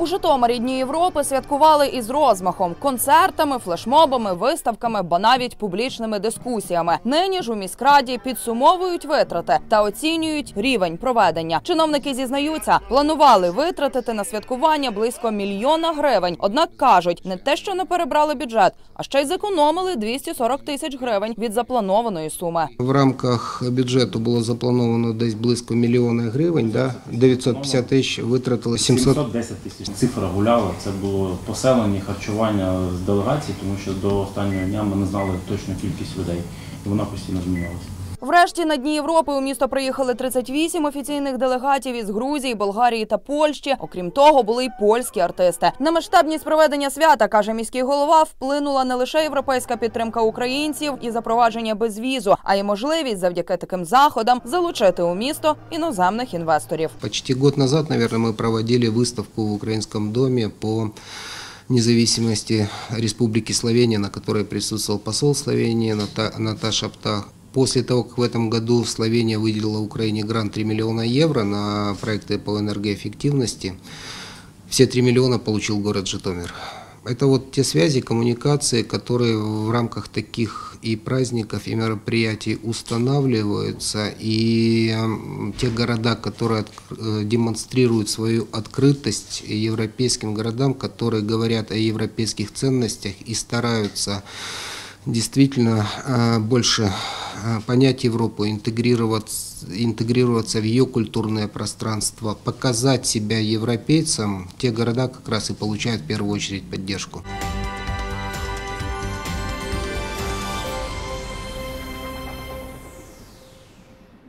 У Житомирі Дні Європи святкували із розмахом, концертами, флешмобами, виставками, ба навіть публічними дискусіями. Нині ж у міськраді підсумовують витрати та оцінюють рівень проведення. Чиновники зізнаються, планували витратити на святкування близько мільйона гривень. Однак кажуть, не те, що не перебрали бюджет, а ще й зекономили 240 тисяч гривень від запланованої суми. В рамках бюджету було заплановано десь близько мільйона гривень, да? 950 тисяч витратили 700. 710 тисяч. Цифра гуляла. Це було поселення, харчування з делегацій, тому що до останнього дня ми не знали точну кількість людей, і вона постійно змінювалася. Врешті на Дні Європи у місто приїхали 38 офіційних делегатів із Грузії, Болгарії та Польщі. Окрім того, були й польські артисти. На масштабність проведення свята каже міський голова, вплинула не лише європейська підтримка українців і запровадження безвізу, а й можливість завдяки таким заходам залучити у місто іноземних інвесторів. Почти год назад, наверное, мы проводили выставку в Украинском доме по независимости Республики Словения, на которой присутствовал посол Словении Ната- Наташа Птах. После того, как в этом году Словения выделила Украине грант 3 миллиона евро на проекты по энергоэффективности, все 3 миллиона получил город Житомир. Это вот те связи, коммуникации, которые в рамках таких и праздников, и мероприятий устанавливаются, и те города, которые э, демонстрируют свою открытость европейским городам, которые говорят о европейских ценностях и стараются действительно э, больше понять Европу, интегрироваться, интегрироваться в ее культурное пространство, показать себя европейцам, те города как раз и получают в первую очередь поддержку.